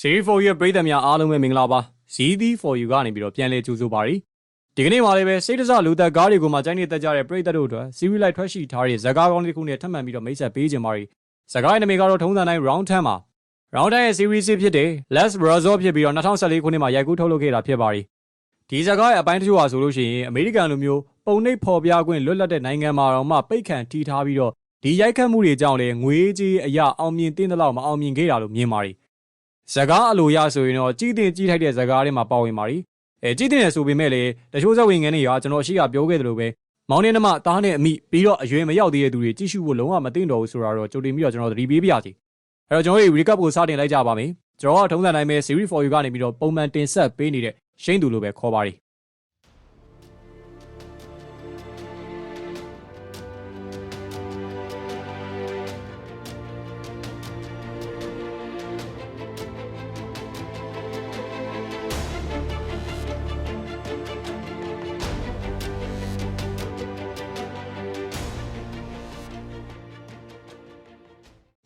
Series for you ပရိသတ်များအားလုံးပဲမင်္ဂလာပါ ZD for you ကနေပြီးတော့ပြန်လည်ကြိုဆိုပါရစေဒီကနေ့မှလည်းပဲစိတ်တစလူသက်ကားတွေကိုမှကြိုင်းနေတက်ကြတဲ့ပရိသတ်တို့အတွက် Series Light ထွက်ရှိထားတဲ့ဇာကားကောင်းလေးတစ်ခုနဲ့ထပ်မံပြီးတော့မိတ်ဆက်ပေးခြင်းပါရစေဇာကားရဲ့နာမည်ကတော့ထုံးစံတိုင်း Round 10ပါ Round 10ရဲ့ Series ဖြစ်တဲ့ Less Brazil ဖြစ်ပြီးတော့2014ခုနှစ်မှာရိုက်ကူးထုတ်လုပ်ခဲ့တာဖြစ်ပါရီဒီဇာကားရဲ့အပိုင်းတစ်ချို့ဟာဆိုလို့ရှိရင်အမေရိကန်လူမျိုးပုံနှိပ်ဖော်ပြခွင့်လွတ်လပ်တဲ့နိုင်ငံမှာတော့မှပိတ်ခံတီးထားပြီးတော့ဒီရိုက်ခတ်မှုတွေကြောင့်လည်းငွေကြေးအရာအောင်မြင်တဲ့လောက်မအောင်မြင်ခဲ့တာလို့မြင်ပါရီ ဇကားအလိုရဆိုရင်တော့ကြီးတင်ကြီးထိုက်တဲ့ဇကားတွေမှာပါဝင်ပါရီအဲကြီးတင်ရဆိုပေမဲ့လည်းတချို့ဇဝင်ငန်းတွေကကျွန်တော်အရှိကပြောခဲ့သလိုပဲမောင်နေနှမသားနဲ့အမိပြီးတော့အရွယ်မရောက်သေးတဲ့သူတွေကြည့်ရှုဖို့လုံးဝမသိတော့ဘူးဆိုတာတော့ကြိုတင်ပြီးတော့ကျွန်တော်သတိပေးပြရစီအဲ့တော့ကျွန်တော်တို့ recap ကိုစတင်လိုက်ကြပါမယ်ကျွန်တော်ကထုံးစံတိုင်းပဲ series for you ကနေပြီးတော့ပုံမှန်တင်ဆက်ပေးနေတဲ့ရှိန်သူလိုပဲခေါ်ပါရီ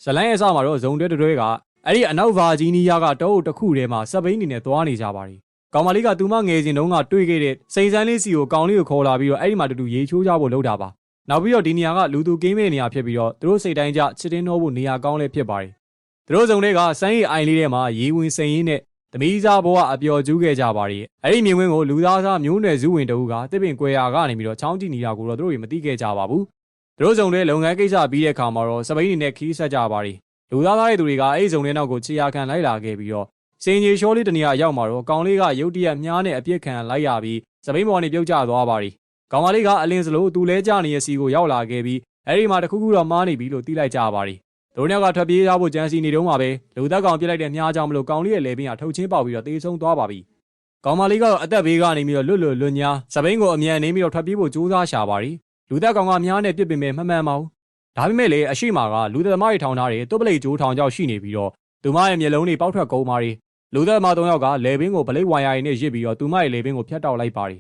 ဇလန်ရဲ့အစမှာတော့ဇုံတွဲတွဲကအဲ့ဒီအနောက်ဗာဂျီးနီးယားကတောအုပ်တစ်ခုထဲမှာစပိန်အနေနဲ့သွားနေကြပါရီကောင်မလေးကသူမငယ်စဉ်တုန်းကတွေ့ခဲ့တဲ့စိန်စန်းလေးစီကိုကောင်လေးကိုခေါ်လာပြီးတော့အဲ့ဒီမှာတူတူရေချိုးကြဖို့လုပ်တာပါနောက်ပြီးတော့ဒီနေရာကလူသူကင်းမဲ့နေရာဖြစ်ပြီးတော့သူတို့စိတ်တိုင်းကြချစ်တင်းတော့ဖို့နေရာကောင်းလည်းဖြစ်ပါရီသူတို့ဇုံတွေကစမ်းရည်အိုင်လေးထဲမှာရေဝင်စိန်ရင်းနဲ့သမီးစားဘဝအပျော်ကျူးခဲ့ကြပါရီအဲ့ဒီမြင်ကွင်းကိုလူသားစားမျိုးနွယ်စုဝင်တအူးကတစ်ပင်ကွယ်ရာကနေပြီးတော့ချောင်းကြည့်နေတာကိုတော့သူတို့တွေမသိခဲ့ကြပါဘူးသူ တို့ဇုံတဲ့လုပ်ငန်းကိစ္စပြီးတဲ့အခါမှာတော့စပိန်နေနဲ့ခီးဆက်ကြပါရီလူသားသားတဲ့သူတွေကအဲ့ဒီဇုံတဲ့နောက်ကိုခြေရာခံလိုက်လာခဲ့ပြီးတော့စင်ကြီးရှောလေးတနေရာရောက်မှာတော့ကောင်လေးကရုတ်တရက်မြားနဲ့အပြစ်ခံလိုက်ရပြီးစပိန်ပေါ်နေပြုတ်ကျသွားပါရီကောင်မလေးကအလင်းစလို့သူလဲကြနေရစီကိုရောက်လာခဲ့ပြီးအဲ့ဒီမှာတခုခုတော့မားနေပြီလို့သိလိုက်ကြပါရီသူတို့ကထွက်ပြေးရဖို့ကြံစီနေတုန်းမှာပဲလူသားကောင်ပြစ်လိုက်တဲ့မြားကြောင့်မလို့ကောင်လေးရဲ့လေပင်ကထုတ်ချင်းပေါက်ပြီးတော့တေးဆုံးသွားပါပြီကောင်မလေးကတော့အသက်ဘေးကနေပြီးတော့လွတ်လွတ်လွတ်ညာစပိန်ကိုအမြန်နေပြီးတော့ထွက်ပြေးဖို့ကြိုးစားရှာပါရီ လူသက်ကောင်ကများနဲ့ပြစ်ပင်မဲ့မမှန်ပါဘူးဒါပေမဲ့လေအရှိမာကလူသက်သမားတွေထောင်ထားတယ်တုတ်ပလိတ်ဂျိုးထောင်ကြောက်ရှိနေပြီးတော့သူမရဲ့မျက်လုံးတွေပေါက်ထွက်ကုန်ပါရီလူသက်သမား၃ယောက်ကလေဘင်းကိုဗလိတ်ဝိုင်ယာရီနဲ့ရစ်ပြီးတော့သူမရဲ့လေဘင်းကိုဖျက်တောက်လိုက်ပါရီ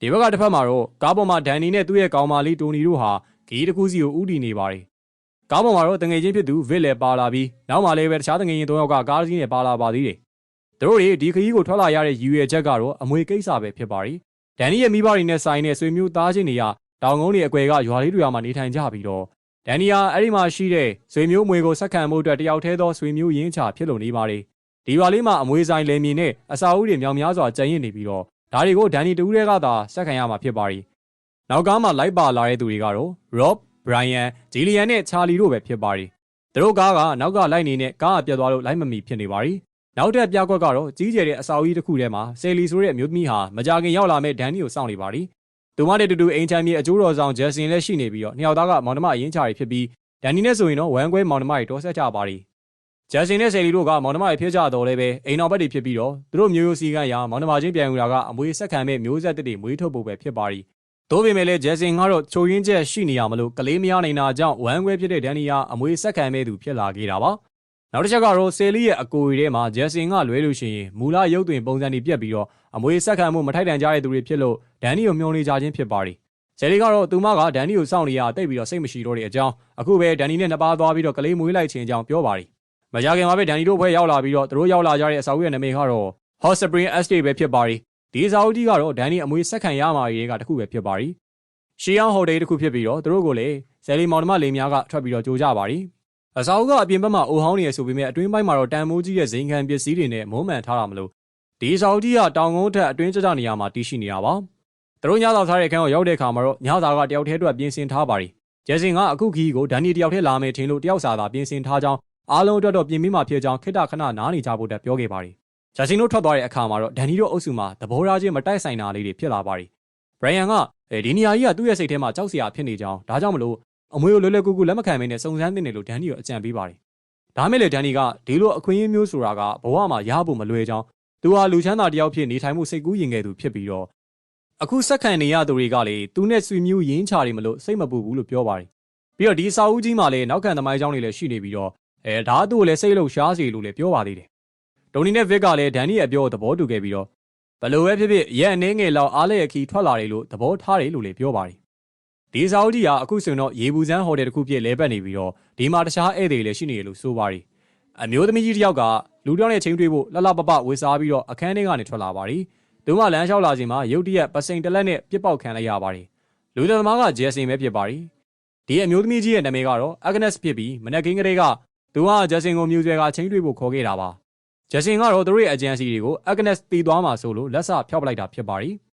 ဒီဘက်ကတစ်ဖက်မှာတော့ကားပေါ်မှာဒန်နီနဲ့သူ့ရဲ့ကောင်မလေးတိုနီတို့ဟာဂီးတစ်ခုစီကိုဥတီနေပါရီကားပေါ်မှာတော့တငယ်ချင်းဖြစ်သူဗစ်လည်းပါလာပြီးနောက်မှလည်းပဲတခြားတငယ်ချင်း၃ယောက်ကကားစီးနဲ့ပါလာပါသေးတယ်သူတို့တွေဒီခရီးကိုထွက်လာရတဲ့ရည်ရွယ်ချက်ကတော့အမွေကိစ္စပဲဖြစ်ပါရီဒန်နီရဲ့မိဘတွေနဲ့ဆိုင်တဲ့ဆွေမျိုးသားချင်းတွေက တောင်ကုန်းတွေအကွယ်ကရွာလေးတွေမှာနေထိုင်ကြပြီးတော့ဒန်နီယာအဲ့ဒီမှာရှိတဲ့ဆွေမျိုးမွေကိုဆက်ခံမှုအတွက်တယောက်တည်းသောဆွေမျိုးရင်းချဖြစ်လို့နေပါလေဒီရွာလေးမှာအမွေဆိုင်လယ်မြေနဲ့အစာအုပ်တွေမြောင်များစွာကျန်ရစ်နေပြီးတော့ဒါတွေကိုဒန်နီတူးတွေကသာဆက်ခံရမှာဖြစ်ပါရီနောက်ကားမှာလိုက်ပါလာတဲ့သူတွေကတော့ Rob, Brian, Jillian နဲ့ Charlie တို့ပဲဖြစ်ပါရီသူတို့ကားကနောက်ကလိုက်နေတဲ့ကားအပြတ်သွားလို့လိုက်မမီဖြစ်နေပါရီနောက်တဲ့ပြကွက်ကတော့ကြီးကျယ်တဲ့အစာအုပ်ကြီးတစ်ခုထဲမှာဆယ်လီဆိုတဲ့အမျိုးသမီးဟာမကြခင်ရောက်လာမဲ့ဒန်နီကိုစောင့်နေပါရီ သူမနဲ့တူတူအိမ်ချမ်းမြေအကျိုးတော်ဆောင်ဂျက်ဆင်လည်းရှိနေပြီးတော့နှစ်ယောက်သားကမောင်နှမအရင်ချာတွေဖြစ်ပြီးဒန်နီနဲ့ဆိုရင်တော့ဝမ်ကွဲမောင်နှမတွေတော်ဆက်ကြပါရီဂျက်ဆင်နဲ့ဆယ်လီတို့ကမောင်နှမတွေဖြစ်ကြတော့လည်းပဲအိမ်တော်ဘက်တွေဖြစ်ပြီးတော့သူတို့မျိုးရိုးစီကန်းရာမောင်နှမချင်းပြန်ယူတာကအမွေဆက်ခံမဲ့မျိုးဆက်တစ်တွေမွေးထုတ်ဖို့ပဲဖြစ်ပါရီသို့ပေမဲ့လည်းဂျက်ဆင်ကတော့ချိုရင်းချက်ရှိနေရမလို့ကလေးမရနိုင်တာကြောင့်ဝမ်ကွဲဖြစ်တဲ့ဒန်နီယာအမွေဆက်ခံမဲ့သူဖြစ်လာခဲ့တာပါ နောက်တစ်ချက်ကတော့ဆယ်လီရဲ့အကိုရီထဲမှာဂျက်ဆင်ကလွဲလို့ရှိရင်မူလရုပ်သွင်းပုံစံတွေပြက်ပြီးတော့အမွေဆက်ခံမှုမထိုက်တန်ကြတဲ့သူတွေဖြစ်လို့ဒန်နီကိုမျောနေကြခြင်းဖြစ်ပါရီဆယ်လီကတော့သူမကဒန်နီကိုစောင့်နေရတိတ်ပြီးတော့စိတ်မရှိတော့တဲ့အကြောင်းအခုပဲဒန်နီနဲ့နှစ်ပါးသွားပြီးတော့ကလေးမွေးလိုက်ခြင်းအကြောင်းပြောပါရီမကြခင်မှာပဲဒန်နီတို့ဘွဲရောက်လာပြီးတော့သူတို့ရောက်လာကြတဲ့အစာအုပ်ရဲ့နာမည်ကတော့ Hot Spring Estate ပဲဖြစ်ပါရီဒီအစာအုပ်ကြီးကတော့ဒန်နီအမွေဆက်ခံရမှာရေးကတခုပဲဖြစ်ပါရီရှီယန်ဟိုတယ်တခုဖြစ်ပြီးတော့သူတို့ကိုလည်းဆယ်လီမောင်နှမလေးများကထွက်ပြီးတော့ကြိုးကြပါရီ အစာအုပ်ကအပြင်ဘက်မှာအိုဟောင်းနေရဆိုပေမဲ့အတွင်းပိုင်းမှာတော့တန်မိုးကြီးရဲ့ဇိမ်ခံပစ္စည်းတွေနဲ့မုံမှန်ထားတာမလို့ဒီအစာအုပ်ကြီးကတောင်ကုန်းထက်အတွင်းကျကျနေရာမှာတည်ရှိနေတာပါသူတို့ညသာထားတဲ့အခန်းကိုရောက်တဲ့အခါမှာတော့ညသာကတယောက်တည်းအတွက်ပြင်ဆင်ထားပါရီဂျက်စင်ကအခုခီးကိုဒန်နီတယောက်တည်းလာမယ်ထင်လို့တယောက်စာသာပြင်ဆင်ထားကြောင်းအားလုံးအတွက်တော့ပြင်ပြီးမှဖြစ်ကြောင်းခိတခဏနားနေကြဖို့တက်ပြောခဲ့ပါရီဂျက်စင်တို့ထွက်သွားတဲ့အခါမှာတော့ဒန်နီတို့အုပ်စုမှာသဘောထားချင်းမတိုက်ဆိုင်တာလေးတွေဖြစ်လာပါရီဘရိုင်ယန်ကအဲဒီနေရာကြီးကသူ့ရဲ့စိတ်ထဲမှာကြောက်စရာဖြစ်နေကြောင်းဒါကြောင့်မလို့ အမွေကိုလွယ်လွယ်ကူကူလက်မခံမင်းနဲ့စုံစမ်းတင်တယ်လို့ဒန်နီကိုအကြံပေးပါတယ်ဒါမဲ့လေဒန်နီကဒီလိုအခွင့်အရေးမျိုးဆိုတာကဘဝမှာရဖို့မလွယ်ကြောင်းသူဟာလူချမ်းသာတယောက်ဖြစ်နေထိုင်မှုစိတ်ကူးရင်ငယ်သူဖြစ်ပြီးတော့အခုစက်ခံနေရသူတွေကလေသူနဲ့ဆွေမျိုးရင်းချတွေမလို့စိတ်မပူဘူးလို့ပြောပါတယ်ပြီးတော့ဒီစာအုပ်ကြီးမှာလည်းနောက်ခံသမိုင်းကြောင်းတွေလည်းရှိနေပြီးတော့အဲဒါသူ့ကိုလည်းစိတ်လုံရှားစီလို့လည်းပြောပါသေးတယ်ဒိုနီနဲ့ဗစ်ကလည်းဒန်နီရဲ့အပြောကိုသဘောတူခဲ့ပြီးတော့ဘလို့ပဲဖြစ်ဖြစ်ရက်အနေငယ်လောက်အားလည်းအခီထွက်လာတယ်လို့သဘောထားတယ်လို့လည်းပြောပါတယ် ဒီစာအုပ်ကြီးကအခုဆိုရင်တော့ရေဘူးစန်းဟိုတယ်တစ်ခုဖြစ်လဲပတ်နေပြီးတော့ဒီမှာတခြားဧည့်သည်တွေလည်းရှိနေတယ်လို့ဆိုပါတယ်အမျိုးသမီးကြီးတစ်ယောက်ကလူတစ်ယောက်နဲ့ချင်းတွေ့ဖို့လှလှပပဝေစားပြီးတော့အခန်းထဲကနေထွက်လာပါတယ်။သူမလမ်းလျှောက်လာချိန်မှာရုတ်တရက်ပစိန်တလက်နဲ့ပြစ်ပေါက်ခံလိုက်ရပါတယ်။လူသက်သမားကဂျယ်ဆင်ပဲဖြစ်ပါတယ်။ဒီအမျိုးသမီးကြီးရဲ့နာမည်ကတော့အဂနက်ဖြစ်ပြီးမနက်ကင်းကလေးကသူကဂျယ်ဆင်ကိုမြူဆွဲကချင်းတွေ့ဖို့ခေါ်ခဲ့တာပါ။ဂျယ်ဆင်ကတော့သူတို့ရဲ့အကြံစီတွေကိုအဂနက်တီးသွားမှာဆိုလို့လက်စဖျောက်ပလိုက်တာဖြစ်ပါတယ်။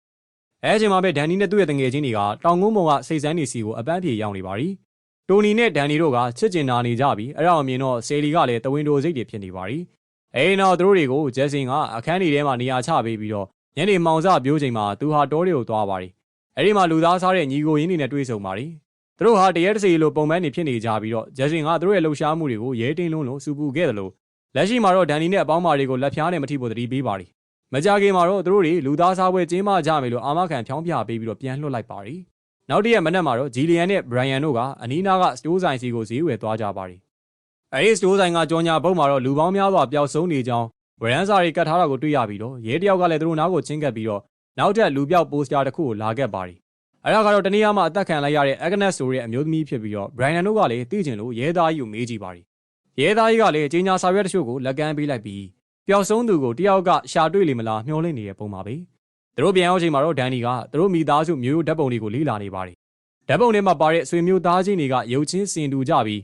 အဲအချိန်မှာပဲဒန်နီနဲ့သူ့ရဲ့တငယ်ချင်းတွေကတောင်ကုန်းပေါ်ကစိတ်ဆန်းနေစီကိုအပန်းပြေရောက်နေပါတယ်။တိုနီနဲ့ဒန်နီတို့ကချစ်ကျင်နာနေကြပြီးအဲ့ဒါအမြင်တော့ဆယ်လီကလည်းတဝင်းတိုစိတ်တွေဖြစ်နေပါတယ်။အဲဒီနောက်သူတို့တွေကိုဂျက်ဆင်ကအခန်းကြီးထဲမှာနေရာချပေးပြီးတော့ညနေမောင်စပြိုးချိန်မှာသူဟာတောတွေကိုသွားပါတယ်။အဲဒီမှာလူသားစားတဲ့ညီကိုရင်းနေနဲ့တွေ့ဆုံပါတယ်။သူတို့ဟာတရက်တစီလိုပုံမှန်နေဖြစ်နေကြပြီးတော့ဂျက်ဆင်ကသူတို့ရဲ့လှုပ်ရှားမှုတွေကိုရဲတင်းလုံးလို့စူပူခဲ့တယ်လို့လက်ရှိမှာတော့ဒန်နီနဲ့အပေါင်းမာတွေကိုလက်ဖျားနဲ့မထိဖို့တတိပေးပါတယ်။ မကြခင်မှာတော့သူတို့တွေလူသားစားပွဲကျင်းပကြမယ်လို့အာမခံဖြောင်းပြပေးပြီးတော့ပြန်လွှတ်လိုက်ပါတယ်။နောက်တရက်မနက်မှာတော့ဂျီလီယန်နဲ့ဘရိုင်ယန်တို့ကအနီးနားကစတိုးဆိုင်စီကိုဈေးဝယ်သွားကြပါတယ်။အဲဒီစတိုးဆိုင်ကကြော်ညာဘုတ်မှာတော့လူပေါင်းများစွာပျောက်ဆုံးနေကြောင်းဝရန်စာတွေကတ်ထားတာကိုတွေ့ရပြီးတော့ရဲတယောက်ကလည်းသူတို့နားကိုချင်းကပ်ပြီးတော့နောက်ထပ်လူပြောက်ပိုစတာတစ်ခုကိုလာခဲ့ပါတယ်။အဲဒါကတော့တနည်းအားမှအသက်ခံလိုက်ရတဲ့ Agnes ဆိုတဲ့အမျိုးသမီးဖြစ်ပြီးတော့ Brian တို့ကလည်းသိကျင်လို့ရဲသားကြီးကိုမေးကြည့်ပါတယ်။ရဲသားကြီးကလည်းကြီးညာစာရွက်တချို့ကိုလက်ကမ်းပေးလိုက်ပြီး ပျောက်ဆုံးသူကိုတယောက်ကရှာတွေ့လိမ့်မလားမျှော်လင့်နေတဲ့ပုံပါပဲ။သူတို့ပြန်ရောက်ချိန်မှာတော့ဒန်နီကသူတို့မိသားစုမျိုးရိုးဓာတ်ပုံတွေကိုလေ့လာနေပါတယ်။ဓာတ်ပုံထဲမှာပါတဲ့ဆွေမျိုးသားချင်းတွေကရုပ်ချင်းစင်တူကြပြီး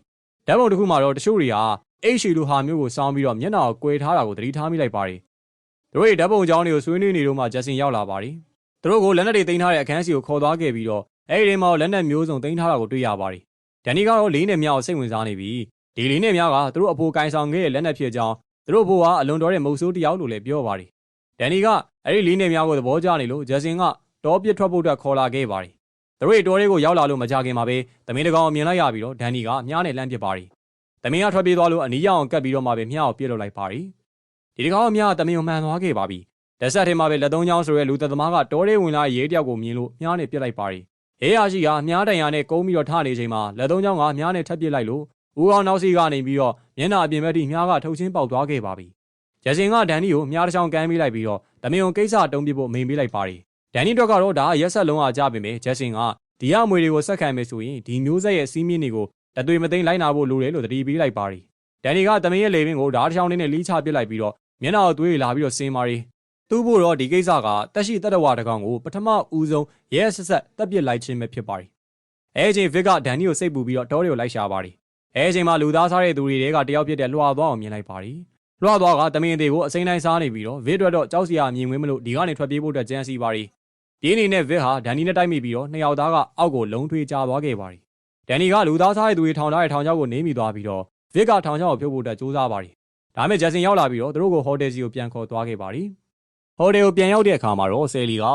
ဓာတ်ပုံတစ်ခုမှာတော့တချို့တွေကအိတ်ရှီလိုဟာမျိုးကိုစောင်းပြီးတော့မျက်နှာကိုကွယ်ထားတာကိုသတိထားမိလိုက်ပါတယ်။သူတို့ရဲ့ဓာတ်ပုံကြောင်းတွေကိုဆွေးနွေးနေတော့မှဂျက်ဆင်ရောက်လာပါတယ်။သူတို့ကိုလက်နက်တွေတင်ထားတဲ့အခန်းစီကိုခေါ်သွားခဲ့ပြီးတော့အဲဒီထဲမှာလက်နက်မျိုးစုံတင်ထားတာကိုတွေ့ရပါတယ်။ဒန်နီကတော့လေးနဲ့မြောက်စိတ်ဝင်စားနေပြီးဒီလေးနဲ့မြောက်ကသူတို့အဖိုးကင်ဆောင်ခဲ့တဲ့လက်နက်ဖြစ်ကြောင်း သူတို့ဘိုးကအလွန်တော်တဲ့မုတ်ဆိုးတယောက်လို့လည်းပြောပါတယ်။ဒန်နီကအဲဒီလေးနဲ့မြောက်ကိုသဘောကျနေလို့ဂျက်ဆင်ကတောပစ်ထွက်ဖို့အတွက်ခေါ်လာခဲ့ပါတယ်။သူတို့ရဲ့တောတွေကိုရောက်လာလို့မကြခင်မှာပဲသမင်းတကောင်မြင်လိုက်ရပြီးတော့ဒန်နီကမြားနဲ့လှမ်းပစ်ပါတယ်။သမင်းကထွက်ပြေးသွားလို့အနီးရောက်အောင်ကတ်ပြီးတော့မှပဲမြားကိုပြစ်လွတ်လိုက်ပါတယ်။ဒီတကောင်ကမြားကသမင်းကိုမှန်သွားခဲ့ပါပြီ။လက်ဆက်ထဲမှာပဲလက်သုံးချောင်းဆိုရဲလူသက်သမားကတောထဲဝင်လာရေးတယောက်ကိုမြင်လို့မြားနဲ့ပြစ်လိုက်ပါတယ်။ရဲရရှိကမြားတန်ရနဲ့ကုန်းပြီးတော့ထနေချိန်မှာလက်သုံးချောင်းကမြားနဲ့ထပ်ပစ်လိုက်လို့ ဦးအောင်နောက်စီကနေပြီးတော့မျက်နှာအပြင်ဘက်ထိမြားကထုတ်ချင်းပေါက်သွားခဲ့ပါပြီ။ဂျက်စင်ကဒန်နီကိုမြားတစ်ချောင်းကမ်းပေးလိုက်ပြီးတော့သမင်ုံကိစ္စတုံးပြဖို့မိန်ပေးလိုက်ပါတယ်။ဒန်နီတော့ကတော့ဒါရက်ဆက်လုံးအားကြပေမဲ့ဂျက်စင်ကဒီရမွေတွေကိုဆက်ခံမယ်ဆိုရင်ဒီမျိုးဆက်ရဲ့စီးမြင့်တွေကိုတသွေမသိမ်းလိုက်နာဖို့လိုတယ်လို့တတိပေးလိုက်ပါတယ်။ဒန်နီကသမင်ရဲ့လေပင်ကိုဓာတ်တစ်ချောင်းလေးနဲ့လီးချပစ်လိုက်ပြီးတော့မျက်နှာကိုသွေးလာပြီးတော့စင်ပါတယ်။သူ့ဖို့တော့ဒီကိစ္စကတက်ရှိတက်တဝါတကောင်ကိုပထမဦးဆုံးရဲဆက်ဆက်တက်ပစ်လိုက်ခြင်းပဲဖြစ်ပါတယ်။အဲအချိန်ဗစ်ကဒန်နီကိုစိတ်ပူပြီးတော့တောတွေကိုလိုက်ရှာပါတယ်။ အဲအချိန်မှာလူသားစားတဲ့သူတွေကတယောက်ဖြစ်တဲ့လွှာသွားအောင်မြင်လိုက်ပါတယ်။လွှာသွားကတမင်သေးကိုအစိမ့်တိုင်းစားနေပြီးတော့ဗစ်အတွက်တော့ကြောက်စရာမြင်ဝင်းမလို့ဒီကနေထွက်ပြေးဖို့အတွက်ကြံစီပါတယ်။ဒီအနေနဲ့ဗစ်ဟာဒန်နီနဲ့တိုက်မိပြီးတော့နှစ်ယောက်သားကအောက်ကိုလုံထွေးချသွားခဲ့ပါတယ်။ဒန်နီကလူသားစားတဲ့သူတွေထောင်ထားတဲ့ထောင်ချောက်ကိုနင်းမိသွားပြီးတော့ဗစ်ကထောင်ချောက်ကိုဖြုတ်ဖို့အတွက်ကြိုးစားပါတယ်။ဒါမဲ့ဂျက်ဆင်ရောက်လာပြီးတော့သူတို့ကိုဟိုတယ်စီကိုပြန်ခေါ်သွားခဲ့ပါတယ်။ဟိုတယ်ကိုပြန်ရောက်တဲ့အခါမှာတော့ဆယ်လီက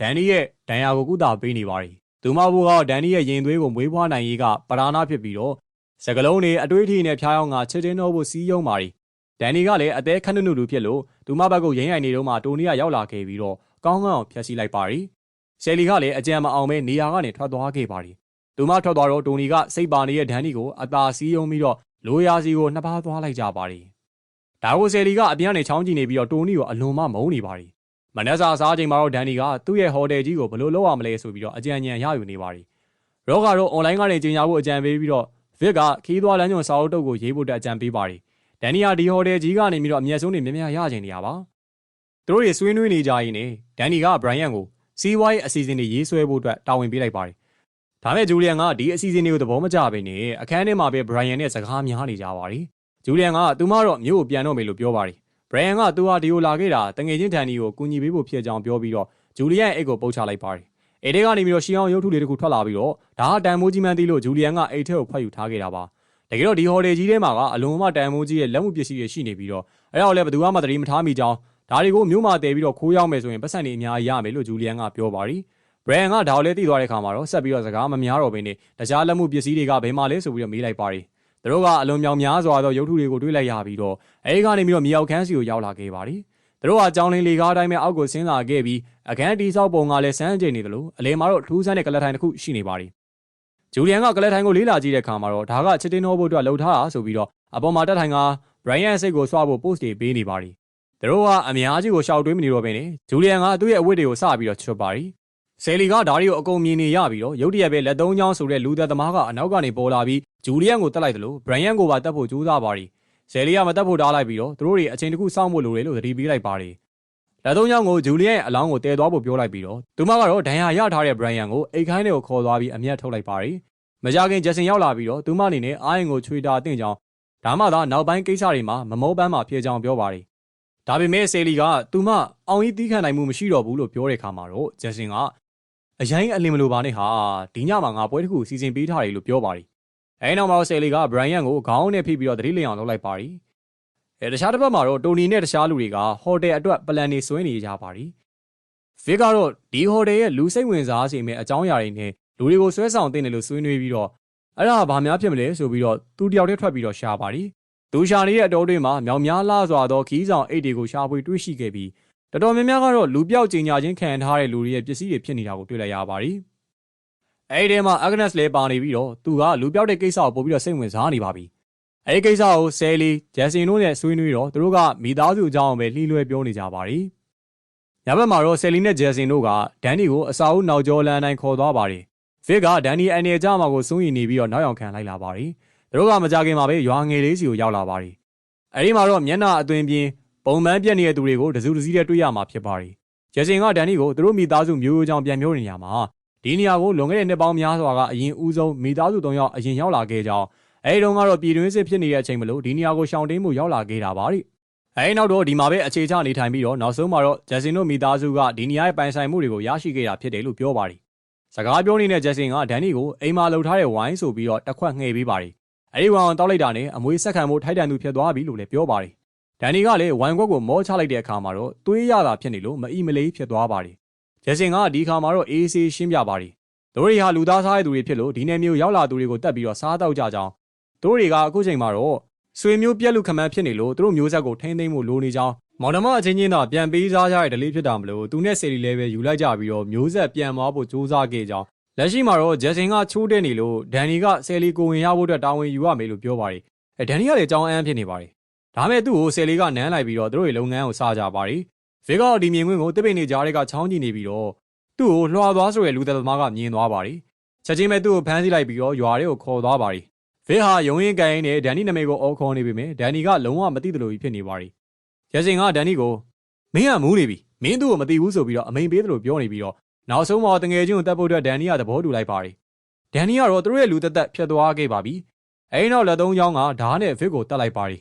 ဒန်နီရဲ့ဒဏ်ရာကိုကုသပေးနေပါတယ်။သူမဘိုးကဒန်နီရဲ့ရင်သွေးကိုမွေးဖွားနိုင်ရေးကပဓာနာဖြစ်ပြီးတော့ စကလုံးတွေအတွေးထီနဲ့ဖျားယောင်းကချစ်တင်းတော့ဖို့စီးယုံပါရီဒန်နီကလည်းအသေးခက်နုနုလူဖြစ်လို့သူမဘက်ကိုရိမ့်ရိုင်နေတော့မှတိုနီကရောက်လာခဲ့ပြီးတော့ကောင်းကောင်းအောင်ဖျက်ဆီးလိုက်ပါရီဆယ်လီကလည်းအကြံမအောင်ပဲနေရာကနေထွက်သွားခဲ့ပါရီသူမထွက်သွားတော့တိုနီကစိတ်ပါနေတဲ့ဒန်နီကိုအသာစီးယုံပြီးတော့လိုရာစီကိုနှစ်ပါးသွားလိုက်ကြပါရီဒါကိုဆယ်လီကအပြန်ကနေချောင်းကြည့်နေပြီးတော့တိုနီကိုအလွန်မှမုန်းနေပါရီမနက်စာစားချိန်မှာတော့ဒန်နီကသူ့ရဲ့ဟိုတယ်ကြီးကိုဘယ်လိုလုပ်ရမလဲဆိုပြီးတော့အကြံဉာဏ်ရယူနေပါရီရောကတော့ online ကနေကြီးညာဖို့အကြံပေးပြီးတော့ ဗစ်ကခီးသွားလမ်းညွန်စာအုပ်တုပ်ကိုရေးဖို့တက်အကြံပေးပါတယ်။ဒန်နီယာဒီဟိုတယ်ကြီးကနေပြီးတော့အမျက်ဆုံးတွေမြင်များရချင်နေရပါ။သူတို့တွေဆွေးနွေးနေကြရင်နေဒန်နီကဘရိုင်ယန်ကိုစီးပွားရေးအစီအစဉ်တွေရေးဆွဲဖို့အတွက်တာဝန်ပေးလိုက်ပါတယ်။ဒါမဲ့ဂျူလီယန်ကဒီအစီအစဉ်တွေကိုသဘောမကျဘဲနဲ့အခန်းထဲမှာပဲဘရိုင်ယန်နဲ့စကားများနေကြပါတယ်။ဂျူလီယန်ကသူမတော့မြို့ကိုပြန်တော့မယ်လို့ပြောပါတယ်။ဘရိုင်ယန်ကသူဟာဒီကိုလာခဲ့တာတငယ်ချင်းဒန်နီကိုကူညီပေးဖို့ဖြစ်ကြောင်းပြောပြီးတော့ဂျူလီယန်အိတ်ကိုပုတ်ချလိုက်ပါတယ်။ အဲ့ဒီကနေပြီးတော့ရှီအောင်ရုပ်ထုလေးတစ်ခုထွက်လာပြီးတော့ဒါဟာတန်မိုးကြီးမှန်းသိလို့ဂျူလီယန်ကအိတ်ထဲကိုဖွက်ယူထားခဲ့တာပါတကယ်တော့ဒီဟိုတယ်ကြီးထဲမှာကအလွန်မှတန်မိုးကြီးရဲ့လက်မှုပစ္စည်းတွေရှိနေပြီးတော့အဲ့ဒါကိုလည်းဘယ်သူမှသတိမထားမိကြောင်းဒါတွေကိုမျိုးမာတည်ပြီးတော့ခိုးရောက်မယ်ဆိုရင်ပတ်စံတွေအများကြီးရမယ်လို့ဂျူလီယန်ကပြောပါရီဘရန်ကဒါကိုလည်းသိသွားတဲ့ခါမှာတော့ဆက်ပြီးတော့စကားမများတော့ဘဲနဲ့တခြားလက်မှုပစ္စည်းတွေကဘယ်မှာလဲဆိုပြီးတော့မေးလိုက်ပါရီသူတို့ကအလွန်မြောင်များစွာသောရုပ်ထုတွေကိုတွေးလိုက်ရပြီးတော့အဲဒီကနေပြီးတော့မြောက်ခန်းစီကိုရောက်လာခဲ့ပါရီ သူတို့ကကြောင်းလင်းလေကားအတိုင်းပဲအောက်ကိုဆင်းလာခဲ့ပြီးအခန်းတီဆောက်ပုံကလည်းစမ်းကြိနေတယ်လို့အလဲမှာတော့ထူးဆန်းတဲ့ကလပ်ထိုင်တစ်ခုရှိနေပါရီဂျူလီယန်ကကလပ်ထိုင်ကိုလေးလာကြည့်တဲ့အခါမှာတော့ဒါကချစ်တင်းတော်ဖို့အတွက်လှုပ်ထားတာဆိုပြီးတော့အပေါ်မှာတက်ထိုင်ကဘရိုင်ယန်စိတ်ကိုစွာဖို့ post တွေပေးနေပါရီသူတို့ကအများကြီးကိုရှောက်တွေးမနေတော့ဘဲနဲ့ဂျူလီယန်ကသူ့ရဲ့အဝတ်တွေကိုစပြီးတော့ချွတ်ပါရီဆယ်လီကဒါတွေကိုအကုန်မြင်နေရပြီးတော့ရုတ်တရက်ပဲလက်သုံးချောင်းဆိုတဲ့လူသက်သမားကအနောက်ကနေပေါ်လာပြီးဂျူလီယန်ကိုတက်လိုက်တယ်လို့ဘရိုင်ယန်ကိုပါတက်ဖို့ကြိုးစားပါရီဆ ဆယ်လီကမတက်ဖို့တားလိုက်ပြီးတော့သူတို့တွေအချိန်တစ်ခုစောင့်ဖို့လိုတယ်လို့သတိပေးလိုက်ပါတယ်လက်သုံးချောင်းကိုဂျူလီယန်ရဲ့အလောင်းကိုတည်သွားဖို့ပြောလိုက်ပြီးတော့သူမကတော့ဒဏ်ရာရထားတဲ့ဘရိုင်ယန်ကိုအိတ်ခိုင်းတွေကိုခေါ်သွားပြီးအမျက်ထုတ်လိုက်ပါတယ်မကြခင်ဂျက်ဆင်ရောက်လာပြီးတော့သူမအနေနဲ့အာရင်ကိုချွေတာတင်ကြောင်းဒါမှသာနောက်ပိုင်းကိစ္စတွေမှာမမောပန်းမှာဖြေကြောင်ပြောပါတယ်ဒါပေမဲ့ဆယ်လီကသူမအောင်ကြီးတီးခံနိုင်မှုမရှိတော့ဘူးလို့ပြောတဲ့အခါမှာတော့ဂျက်ဆင်ကအရင်အလင်မလိုပါနဲ့ဟာဒီညမှာငါပွဲတစ်ခုစီစဉ်ပေးထားတယ်လို့ပြောပါတယ် အဲဒီနောက်မှာဆယ်လီကဘရိုင်ယန်ကိုခေါင်းနဲ့ဖိပြီးတော့တတိလင်အောင်လုပ်လိုက်ပါတယ်အဲတခြားတစ်ဖက်မှာတော့တိုနီနဲ့တခြားလူတွေကဟိုတယ်အတွက်ပလန်နေဆွဲနေကြပါတယ်ဗစ်ကတော့ဒီဟိုတယ်ရဲ့လူစိတ်ဝင်စားစေမယ့်အကြောင်းအရာတွေနဲ့လူတွေကိုဆွဲဆောင်တင်တယ်လို့ဆွေးနွေးပြီးတော့အဲ့ဒါဘာများဖြစ်မလဲဆိုပြီးတော့သူတယောက်တည်းထွက်ပြီးတော့ရှာပါတယ်သူရှာနေတဲ့အတော်တွေမှာမြောင်များလှစွာသောခီးဆောင်အိတ်တွေကိုရှာဖွေတွေ့ရှိခဲ့ပြီးတော်တော်များများကတော့လူပြောက်ကျင်ညာချင်းခံထားတဲ့လူတွေရဲ့ပစ္စည်းတွေဖြစ်နေတာကိုတွေ့လိုက်ရပါတယ် အဲ့ဒီထဲမှာ Agnes လည်းပါနေပြီးတော့သူကလူပြောက်တဲ့ကိစ္စကိုပို့ပြီးတော့စိတ်ဝင်စားနေပါပြီအဲ့ဒီကိစ္စကိုဆယ်လီဂျက်ဆင်တို့နဲ့ဆွေးနွေးတော့သူတို့ကမိသားစုအကြောင်းပဲလှီးလွဲပြောနေကြပါတယ်ညဘက်မှာတော့ဆယ်လီနဲ့ဂျက်ဆင်တို့ကဒန်နီကိုအစာအုပ်နောက်ကျောလန်တိုင်းခေါ်သွားပါတယ်ဗစ်ကဒန်နီအန်နယ်ကြမှာကိုစိုးရင်နေပြီးတော့နောက်ရောက်ခံလိုက်လာပါတယ်သူတို့ကမကြခင်မှာပဲရွာငယ်လေးစီကိုရောက်လာပါတယ်အဲဒီမှာတော့မျက်နှာအသွင်ပြင်းပုံမှန်ပြက်နေတဲ့သူတွေကိုတစုတစည်းတည်းတွေ့ရမှာဖြစ်ပါတယ်ဂျက်ဆင်ကဒန်နီကိုသူတို့မိသားစုမျိုးရိုးကြောင်ပြန်မျိုးနေရမှာ ဒီနေရာကိုလွန်ခဲ့တဲ့နှစ်ပေါင်းများစွာကအရင်ဦးဆုံးမိသားစု၃ယောက်အရင်ရောက်လာခဲ့ကြောင်းအဲဒီတုန်းကတော့ပြည်တွင်းစစ်ဖြစ်နေတဲ့အချိန်မလို့ဒီနေရာကိုရှောင်တင်းမှုရောက်လာခဲ့တာပါတဲ့အဲဒီနောက်တော့ဒီမှာပဲအခြေချနေထိုင်ပြီးတော့နောက်ဆုံးမှာတော့ဂျက်ဆင်တို့မိသားစုကဒီနေရာရဲ့ပိုင်ဆိုင်မှုတွေကိုရရှိခဲ့တာဖြစ်တယ်လို့ပြောပါတယ်စကားပြောနေတဲ့ဂျက်ဆင်ကဒန်နီကိုအိမ်မှာလှုပ်ထားတဲ့ဝိုင်းဆိုပြီးတော့တစ်ခွက်ငှဲ့ပေးပါတယ်အဲဒီဝိုင်းအောင်တောက်လိုက်တာနဲ့အမွေးဆက်ခံမှုထိုက်တန်သူဖြစ်သွားပြီလို့လည်းပြောပါတယ်ဒန်နီကလည်းဝိုင်းခွက်ကိုမောချလိုက်တဲ့အခါမှာတော့သွေးရတာဖြစ်နေလို့မအီမလေးဖြစ်သွားပါတယ် ဂျက်ဆင်ကဒီအခါမှာတော့အေးဆေးရှင်းပြပါတယ်သူတို့တွေဟာလူသားစားတဲ့သူတွေဖြစ်လို့ဒီနယ်မျိုးရောက်လာသူတွေကိုတတ်ပြီးတော့စားတော့ကြကြောင်းသူတို့တွေကအခုချိန်မှာတော့ဆွေမျိုးပြက်လူခမန်းဖြစ်နေလို့သူတို့မျိုးဆက်ကိုထိမ့်သိမ့်မှုလိုနေကြောင်းမောင်နှမအချင်းချင်းသာပြန်ပေးစားကြတဲ့ဒလေးဖြစ်တာမလို့သူနဲ့ဆယ်လီလည်းပဲယူလိုက်ကြပြီးတော့မျိုးဆက်ပြန်သွားဖို့ကြိုးစားခဲ့ကြောင်းလက်ရှိမှာတော့ဂျက်ဆင်ကချိုးတဲ့နေလို့ဒန်နီကဆယ်လီကိုဝင်ရဖို့အတွက်တာဝန်ယူရမယ်လို့ပြောပါတယ်အဲဒန်နီကလည်းအကြောင်းအမ်းဖြစ်နေပါတယ်ဒါမဲ့သူ့ကိုဆယ်လီကနမ်းလိုက်ပြီးတော့သူတို့ရဲ့လုပ်ငန်းကိုစကြပါတယ် ဗေကတော့ဒီမြင်ကွင်းကိုတစ်ပိတ်နေကြားတွေကချောင်းကြည့်နေပြီးတော့သူ့ကိုလွှာသွားဆိုတဲ့လူသက်သမားကမြင်သွားပါတယ်ချက်ချင်းပဲသူ့ကိုဖမ်းဆီးလိုက်ပြီးတော့ရွာတွေကိုခေါ်သွားပါတယ်ဗေဟာရုံရင်ကန်ရင်နဲ့ဒန်နီနာမည်ကိုအော်ခေါ်နေပြီမယ်ဒန်နီကလုံးဝမသိသလိုကြီးဖြစ်နေပါတယ်ဂျက်ဆင်ကဒန်နီကိုမင်းကမူးနေပြီမင်းသူ့ကိုမသိဘူးဆိုပြီးတော့အမိန်ပေးသလိုပြောနေပြီးတော့နောက်ဆုံးမှာတငယ်ချင်းကိုတပ်ဖို့အတွက်ဒန်နီကသဘောတူလိုက်ပါတယ်ဒန်နီကတော့သူတို့ရဲ့လူသက်သက်ဖြတ်သွားခဲ့ပါပြီအဲဒီနောက်လက်သုံးချောင်းကဓားနဲ့ဗစ်ကိုတက်လိုက်ပါတယ်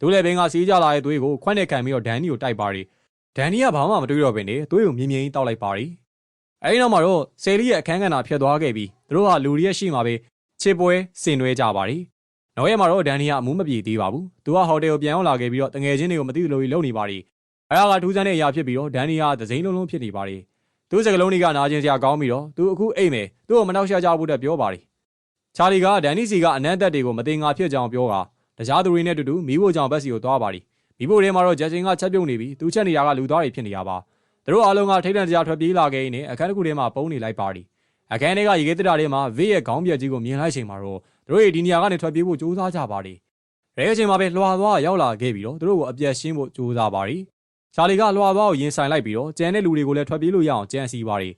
သူလည်းဘင်းကစီးကြလာတဲ့သွေးကိုခွက်နဲ့ခံပြီးတော့ဒန်နီကိုတိုက်ပါတယ် ဒန်နီကဘာမှမတွေးတော့ဘဲနဲ့သွေးကိုမြင်မြင်ကြီးတောက်လိုက်ပါတယ်အဲဒီနောက်မှာတော့ဆယ်လီရဲ့အခန်းကဏ္ဍဖြတ်သွားခဲ့ပြီးသူတို့ဟာလူရီရဲ့ရှိမှာပဲချစ်ပွဲဆင်နွှဲကြပါတယ်နောက်ရက်မှာတော့ဒန်နီကအမှုမပြေသေးပါဘူးသူကဟိုတယ်ကိုပြန်ရောက်လာခဲ့ပြီးတော့တငယ်ချင်းတွေကိုမသိလို့လုံနေပါတယ်အဲဒါကထူးဆန်းတဲ့အရာဖြစ်ပြီးတော့ဒန်နီကသစိမ်းလုံးလုံးဖြစ်နေပါတယ်သူစကလုံးတွေကနာကျင်စရာကောင်းပြီးတော့သူအခုအိတ်မယ်သူ့ကိုမနှောက်ယှက်ကြဖို့အတွက်ပြောပါတယ်ချာလီကဒန်နီစီကအနက်သက်တွေကိုမတင်ငါဖြစ်ကြောင်းပြောတာတခြားသူတွေနဲ့တူတူမိဖို့ကြောင့်ဘက်စီကိုသွားပါတယ် မိဖို့ထဲမှာတော့ဂျက်စင်ကချက်ပြုတ်နေပြီးသူချက်နေရကလူသားတွေဖြစ်နေရပါသူတို့အားလုံးကထိတ်လန့်ကြထွက်ပြေးလာခဲ့နေအခန်းတစ်ခုထဲမှာပုံနေလိုက်ပါတယ်အခန်းထဲကရေခဲတတာထဲမှာဗေးရဲ့ခေါင်းပြက်ကြီးကိုမြင်လိုက်ချိန်မှာတော့သူတို့ရဲ့ဒီနေရာကနေထွက်ပြေးဖို့ကြိုးစားကြပါတယ်ရဲအချိန်မှာပဲလွှာသွားရောက်လာခဲ့ပြီးတော့သူတို့ကိုအပြက်ရှင်းဖို့ကြိုးစားပါတယ်ချာလီကလွှာသွားကိုရင်ဆိုင်လိုက်ပြီးတော့ကျန်တဲ့လူတွေကိုလည်းထွက်ပြေးလို့ရအောင်ကြံစီပါတယ်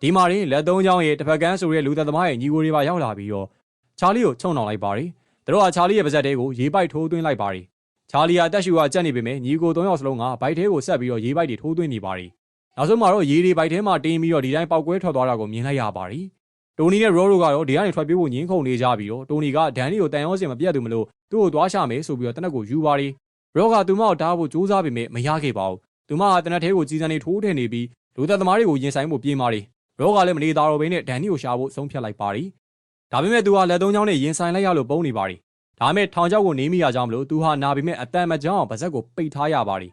ဒီမှာရင်လက်သုံးချောင်းရဲ့တစ်ဖက်ကန်းဆိုတဲ့လူသက်သမားရဲ့ညီကိုတွေပါရောက်လာပြီးတော့ချာလီကိုချုံနှောင်လိုက်ပါတယ်သူတို့ကချာလီရဲ့ပါဇက်တဲကိုရေးပိုက်ထိုးသွင်းလိုက်ပါတယ် ချာလီကတက်ရှူကကြက်နေပေမဲ့ညီကို၃ယောက်စလုံးကဘိုက်ထဲကိုဆက်ပြီးတော့ရေးပိုက်တွေထိုးသွင်းနေပါတယ်နောက်ဆုံးမှာတော့ရေးတွေဘိုက်ထဲမှာတင်းပြီးတော့ဒီတိုင်းပောက်ကွဲထွက်သွားတာကိုမြင်လိုက်ရပါတယ်တိုနီနဲ့ရောရိုကတော့ဒီကနေထွက်ပြေးဖို့ညင်းခုန်နေကြပြီးတော့တိုနီကဒန်နီကိုတန်ရောစင်မပြတ်သူမလို့သူ့ကိုသွားရှာမယ်ဆိုပြီးတော့တနက်ကိုယူပါတယ်ရောကသူမကိုတားဖို့ကြိုးစားပေမဲ့မရခဲ့ပါဘူးသူမကတနက်သေးကိုကြီးစံနေထိုးထည့်နေပြီးလူသက်သမားတွေကိုရင်ဆိုင်ဖို့ပြေးမာတယ်ရောကလည်းမနေသားတော့ဘဲနဲ့ဒန်နီကိုရှာဖို့ဆုံးဖြတ်လိုက်ပါတယ်ဒါပေမဲ့သူဟာလက်သုံးချောင်းနဲ့ရင်ဆိုင်လိုက်ရလို့ပုံနေပါတယ် ဒါပေမဲ့ထောင်ချောက်ကိုနေမိရကြောင်းမလို့သူဟာနာပေမဲ့အတန်မကြောင်းအောင်ပါဇက်ကိုပိတ်ထားရပါတယ်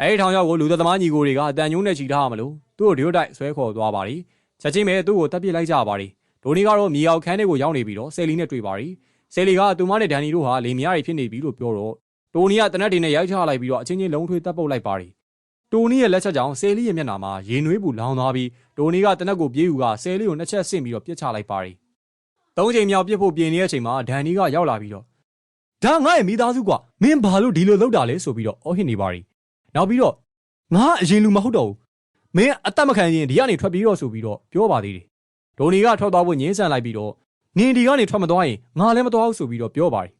အဲဒီထောင်ချောက်ကိုလူသက်သမားညီကိုတွေကအတန်ညိုးနဲ့ချီထားရမလို့သူ့ကိုဒီလိုတိုက်ဆွဲခေါ်သွားပါတယ်ချက်ချင်းပဲသူ့ကိုတပ်ပစ်လိုက်ကြပါတယ်ဒိုနီကတော့မြေအောင်ခန်းထဲကိုရောက်နေပြီးတော့ဆယ်လီနဲ့တွေ့ပါတယ်ဆယ်လီကသူမနဲ့ဒန်နီတို့ဟာလေမယားတွေဖြစ်နေပြီလို့ပြောတော့တိုနီကတနက်တွေနဲ့ရိုက်ချလိုက်ပြီးတော့အချင်းချင်းလုံးထွေးတပ်ပုတ်လိုက်ပါတယ်တိုနီရဲ့လက်ချက်ကြောင့်ဆယ်လီရဲ့မျက်နှာမှာရေနွေးပူလောင်သွားပြီးတိုနီကတနက်ကိုပြေးယူကဆယ်လီကိုနှစ်ချက်ဆင့်ပြီးတော့ပြစ်ချလိုက်ပါတယ် သုံးချိန်မြောက်ပြစ်ဖို့ပြင်နေတဲ့အချိန်မှာဒန်နီကရောက်လာပြီးတော့ဒါငါ့ရဲ့မိသားစုကွာမင်းဘာလို့ဒီလိုလုပ်တာလဲဆိုပြီးတော့အော်ဟစ်နေပါတယ်နောက်ပြီးတော့ငါအရင်လူမဟုတ်တော့ဘူးမင်းအသက်မခံရင်ဒီကနေထွက်ပြေးတော့ဆိုပြီးတော့ပြောပါသေးတယ်ဒိုနီကထွက်သွားဖို့ညှင်းဆန်လိုက်ပြီးတော့နင်ဒီကနေထွက်မသွားရင်ငါလည်းမသွားဘူးဆိုပြီးတော့ပြောပါတယ်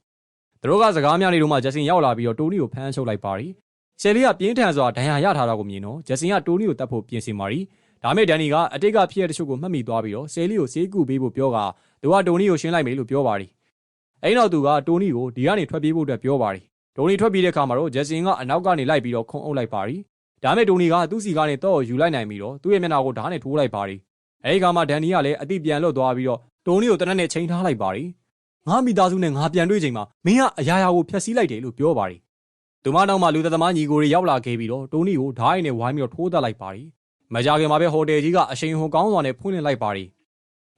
သူတို့ကစကားများနေတော့မှဂျက်ဆင်ရောက်လာပြီးတော့တိုနီကိုဖမ်းချုပ်လိုက်ပါတယ်ဆယ်လေးကပြင်းထန်စွာဒဏ်ရာရထားတာကိုမြင်တော့ဂျက်ဆင်ကတိုနီကိုတတ်ဖို့ပြင်ဆင်ပါတယ် ဒါမဲ့ဒန်နီကအတိတ်ကဖြစ်ရတဲ့ချုပ်ကိုမှတ်မိသွားပြီးတော့ဆယ်လေးကိုဆေးကုပေးဖို့ပြောကသူကတိုနီကိုရှင်းလိုက်မယ်လို့ပြောပါတယ်အဲ့နောက်သူကတိုနီကိုဒီကနေထွက်ပြေးဖို့အတွက်ပြောပါတယ်တိုနီထွက်ပြေးတဲ့အခါမှာတော့ဂျက်ဆင်ကအနောက်ကနေလိုက်ပြီးတော့ခုံအုပ်လိုက်ပါတယ်ဒါမဲ့တိုနီကသူ့စီကနေတော့ယူလိုက်နိုင်ပြီးတော့သူ့ရဲ့မျက်နှာကိုဓာတ်နဲ့ထိုးလိုက်ပါတယ်အဲဒီကမှဒန်နီကလည်းအတိပြန်လွတ်သွားပြီးတော့တိုနီကိုတနက်နဲ့ချိန်ထားလိုက်ပါတယ်ငါမိသားစုနဲ့ငါပြန်တွေ့ချိန်မှာမင်းကအရာရာကိုဖျက်ဆီးလိုက်တယ်လို့ပြောပါတယ်သူမနောက်မှလူသက်သမားညီကိုတွေရောက်လာခဲ့ပြီးတော့တိုနီကိုဓာတ်ရိုက်နဲ့ဝိုင်းပြီးတော့ထိုးတက်လိုက်ပါတယ် မကြခင်မှာပဲဟိုတယ်ကြီးကအရှိန်ဟွန်ကောင်းစွာနဲ့ဖွင့်လှစ်လိုက်ပါတယ်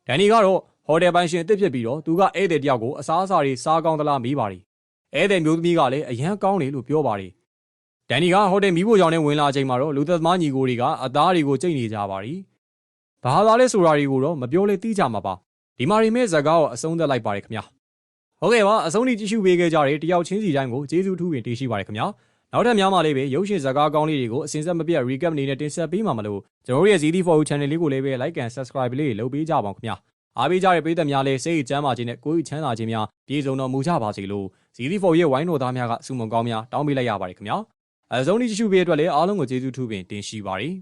ဒန်နီကတော့ဟိုတယ်ပိုင်ရှင်အစ်စ်ဖြစ်ပြီးတော့သူကဧည့်သည်တယောက်ကိုအစားအစာတွေစားကောင်းသလားမေးပါတယ်ဧည့်သည်မျိုးသမီးကလည်းအရန်ကောင်းတယ်လို့ပြောပါတယ်ဒန်နီကဟိုတယ်မီးဖို့ကြောင့်နဲ့ဝင်လာချိန်မှာတော့လူသက်သမားညီကိုတွေကအသားတွေကိုကြိတ်နေကြပါတယ်ဘာသာလဲဆိုတာတွေကိုတော့မပြောလဲသိကြမှာပါဒီမာရီမဲဇကားကိုအဆုံးသက်လိုက်ပါတယ်ခင်ဗျာဟုတ်ကဲ့ပါအဆုံးထိကြည့်ရှုပေးခဲ့ကြတဲ့တယောက်ချင်းစီတိုင်းကိုကျေးဇူးထူးပင်တင်ရှိပါတယ်ခင်ဗျာ နောက်ထပ်များမှလည်းပဲရုပ်ရှင်ဇာတ်ကားကောင်းလေးတွေကိုအစဉ်ဆက်မပြတ် recap အနေနဲ့တင်ဆက်ပေးမှာမလို့ကျွန်တော်တို့ရဲ့ ZD4U channel လေးကိုလည်းပဲ like and subscribe လေးလုပ်ပေးကြပါဦးခင်ဗျာအားပေးကြတဲ့ပရိသတ်များလည်းစိတ်ချမ်းသာခြင်းနဲ့ကိုယ်ချမ်းသာခြင်းများပြည့်စုံတော်မူကြပါစေလို့ ZD4U ရဲ့ဝိုင်းတော်သားများကဆုမွန်ကောင်းများတောင်းပေးလိုက်ရပါတယ်ခင်ဗျာအဆုံးထိကြည့်ရှုပေးတဲ့အတွက်လည်းအားလုံးကိုကျေးဇူးထူးပင်တင်ရှိပါတယ်